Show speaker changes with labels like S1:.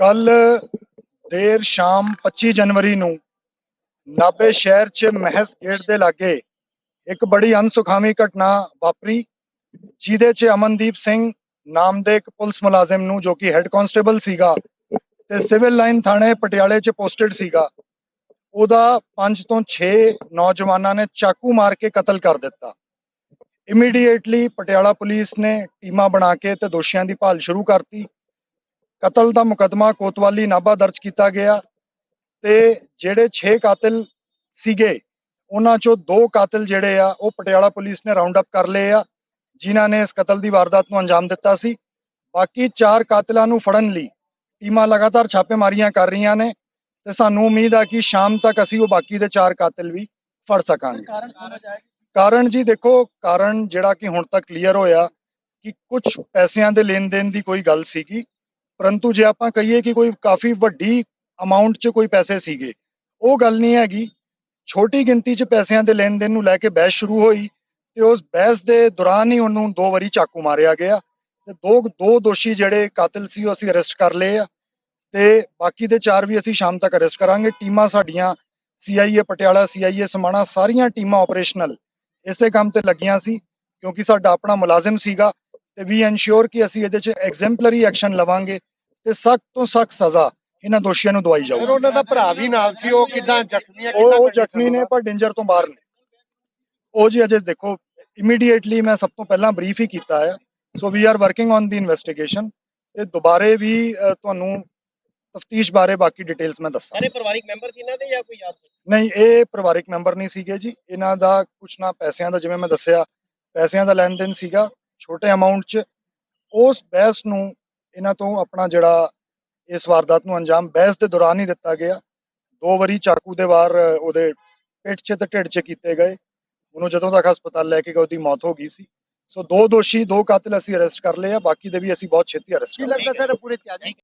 S1: ਕੱਲ ਦੇਰ ਸ਼ਾਮ 25 ਜਨਵਰੀ ਨੂੰ ਨਾਭੇ ਸ਼ਹਿਰ 'ਚ ਮਹਿਸ ਗੇਟ ਦੇ ਲਾਗੇ ਇੱਕ ਬੜੀ ਅਨਸੁਖਾਵੀ ਘਟਨਾ ਵਾਪਰੀ, ਜਿਹਦੇ 'ਚ ਅਮਨਦੀਪ ਸਿੰਘ ਨਾਮ ਦੇ ਇੱਕ ਪੁਲਿਸ ਮੁਲਾਜ਼ਮ ਨੂੰ ਜੋ ਕਿ ਹੈੱਡ ਕਾਂਸਟੇਬਲ ਸੀਗਾ ਤੇ ਸਿਵਲ ਲਾਈਨ ਥਾਣੇ ਪਟਿਆਲੇ 'ਚ ਪੋਸਟਡ ਸੀਗਾ, ਉਹਦਾ 5 ਤੋਂ 6 ਨੌਜਵਾਨਾਂ ਨੇ ਚਾਕੂ ਮਾਰ ਕੇ ਕਤਲ ਕਰ ਦਿੱਤਾ। ਇਮੀਡੀਏਟਲੀ ਪਟਿਆਲਾ ਪੁਲਿਸ ਨੇ ਟੀਮਾਂ ਬਣਾ ਕੇ ਤੇ ਦੋਸ਼ੀਆਂ ਦੀ ਭਾਲ ਸ਼ੁਰੂ ਕਰਤੀ। ਕਤਲ ਦਾ ਮੁਕਦਮਾ ਕੋਤਵਾਲੀ ਨਾਭਾ ਦਰਜ ਕੀਤਾ ਗਿਆ ਤੇ ਜਿਹੜੇ 6 ਕਾਤਿਲ ਸੀਗੇ ਉਹਨਾਂ ਚੋਂ ਦੋ ਕਾਤਿਲ ਜਿਹੜੇ ਆ ਉਹ ਪਟਿਆਲਾ ਪੁਲਿਸ ਨੇ ਰਾਉਂਡ ਅਪ ਕਰ ਲਏ ਆ ਜਿਨ੍ਹਾਂ ਨੇ ਇਸ ਕਤਲ ਦੀ ਵਾਰਦਾਤ ਨੂੰ ਅੰਜਾਮ ਦਿੱਤਾ ਸੀ। ਬਾਕੀ ਚਾਰ ਕਾਤਿਲਾਂ ਨੂੰ ਫੜਨ ਲਈ ਟੀਮਾਂ ਲਗਾਤਾਰ ਛਾਪੇਮਾਰੀਆਂ ਕਰ ਰਹੀਆਂ ਨੇ ਤੇ ਸਾਨੂੰ ਉਮੀਦ ਆ ਕਿ ਸ਼ਾਮ ਤੱਕ ਅਸੀਂ ਉਹ ਬਾਕੀ ਦੇ ਚਾਰ ਕਾਤਿਲ ਵੀ ਫੜ ਸਕਾਂਗੇ।
S2: ਕਾਰਨ
S1: ਜੀ ਦੇਖੋ ਕਾਰਨ ਜਿਹੜਾ ਕਿ ਹੁਣ ਤੱਕ ਕਲੀਅਰ ਹੋਇਆ ਕਿ ਕੁਝ ਪੈਸਿਆਂ ਦੇ ਲੈਣ ਦੇਣ ਦੀ ਕੋਈ ਗੱਲ ਸੀਗੀ। ਪਰੰਤੂ ਜੇ ਆਪਾਂ ਕਹੀਏ ਕਿ ਕੋਈ ਕਾਫੀ ਵੱਡੀ ਅਮਾਉਂਟ 'ਚ ਕੋਈ ਪੈਸੇ ਸੀਗੇ, ਉਹ ਗੱਲ ਨਹੀਂ ਹੈਗੀ। ਛੋਟੀ ਗਿਣਤੀ 'ਚ ਪੈਸਿਆਂ ਦੇ ਲੈਣ ਦੇਣ ਨੂੰ ਲੈ ਕੇ ਬਹਿਸ ਸ਼ੁਰੂ ਹੋਈ ਤੇ ਉਸ ਬਹਿਸ ਦੇ ਦੌਰਾਨ ਹੀ ਉਹਨੂੰ ਦੋ ਵਾਰੀ ਚਾਕੂ ਮਾਰਿਆ ਗਿਆ ਤੇ ਦੋ ਦੋ ਦੋਸ਼ੀ ਜਿਹੜੇ ਕਾਤਲ ਸੀ ਉਹ ਅਸੀਂ ਅਰੈਸਟ ਕਰ ਲਏ ਆ ਤੇ ਬਾਕੀ ਦੇ ਚਾਰ ਵੀ ਅਸੀਂ ਸ਼ਾਮ ਤੱਕ ਅਰੈਸਟ ਕਰਾਂਗੇ। ਟੀਮਾਂ ਸਾਡੀਆਂ ਸੀਆਈਏ ਪਟਿਆਲਾ ਸੀਆਈਏ ਸਮਾਣਾ, ਸਾਰੀਆਂ ਟੀਮਾਂ ਆਪਰੇਸ਼ਨਲ ਇਸੇ ਕੰਮ ਤੇ ਲੱਗੀਆਂ ਸੀ ਕਿਉਂਕਿ ਸਾਡਾ ਆਪਣਾ ਮੁਲਾਜ਼ਮ ਸੀਗਾ। ਤੇ ਵੀ ਇਨਸ਼ੋਰ ਕਿ ਅਸੀਂ ਇਹਦੇ 'ਚ ਐਗਜ਼ੈਂਪਲਰੀ ਐਕਸ਼ਨ ਲਵਾਂਗੇ ਤੇ ਸਖਤ ਤੋਂ ਸਖਤ ਸਜ਼ਾ ਇਹਨਾਂ ਦੋਸ਼ੀਆਂ ਨੂੰ ਦਵਾਈ
S3: ਫਿਰ
S1: ਜਾਊਗੀ
S3: ਉਹਨਾਂ ਦਾ ਭਰਾ ਵੀ ਨਾਲ ਸੀ ਉਹ ਕਿਦਾਂ ਜ਼ਖਮੀ
S1: ਉਹ
S3: ਕਿੱਦਾਂ
S1: ਉਹ ਜ਼ਖਮੀ ਨੇ ਪਰ ਡੇਂਜਰ ਤੋਂ ਬਾਹਰ ਨੇ। ਉਹ ਜੀ ਅਜੇ ਦੇਖੋ ਇਮੀਡੀਏਟਲੀ ਮੈਂ ਸਭ ਤੋਂ ਪਹਿਲਾਂ ਬਰੀਫ ਹੀ ਕੀਤਾ ਹੈ। So we are working on the investigation ਤੇ ਦੁਬਾਰੇ ਵੀ ਤੁਹਾਨੂੰ ਤਫਤੀਸ਼ ਬਾਰੇ ਬਾਕੀ ਡਿਟੇਲਸ ਮੈਂ ਦੱਸਾਂ
S2: ਸਾਰੇ ਪਰਿਵਾਰਿਕ ਮੈਂਬਰ ਸੀ ਇਹਨਾਂ ਦੇ ਜਾਂ ਕੋਈ ਯਾਦ
S1: ਨਹੀਂ ਇਹ ਪਰਿਵਾਰਿਕ ਮੈਂਬਰ ਨਹੀਂ ਸੀਗੇ ਜੀ। ਇਹਨਾਂ ਦਾ ਕੁਛ ਨਾ ਪੈਸਿਆਂ ਦਾ ਜਿਵੇਂ ਮੈਂ ਦੱਸਿਆ ਪੈਸਿਆਂ ਦਾ ਲੈਣ ਦੇਣ ਸੀਗਾ। ਛੋਟੇ ਅਮਾਉਂਟ 'ਚ, ਉਸ ਬਹਿਸ ਨੂੰ ਇਹਨਾਂ ਤੋਂ ਆਪਣਾ ਜਿਹੜਾ ਇਸ ਵਾਰਦਾਤ ਨੂੰ ਅੰਜਾਮ ਬਹਿਸ ਦੇ ਦੌਰਾਨ ਹੀ ਦਿੱਤਾ ਗਿਆ। ਦੋ ਵਾਰੀ ਚਾਕੂ ਦੇ ਵਾਰ ਉਹਦੇ ਪਿੱਠ 'ਚ ਤੇ ਢਿੱਡ 'ਚ ਕੀਤੇ ਗਏ। ਉਹਨੂੰ ਜਦੋਂ ਤੱਕ ਹਸਪਤਾਲ ਲੈ ਕੇ ਗਏ, ਉਹਦੀ ਮੌਤ ਹੋ ਗਈ ਸੀ। ਸੋ ਦੋ ਦੋਸ਼ੀ, ਦੋ ਕਾਤਿਲ ਅਸੀਂ ਅਰੈਸਟ ਕਰ ਲਏ ਆ, ਬਾਕੀ ਦੇ ਵੀ ਅਸੀਂ ਬਹੁਤ ਛੇਤੀ ਅਰੈਸਟ
S3: ਕੀ ਲੱਗਦਾ ਸਰ, ਪੂਰੇ ਤਿਆਰੀ?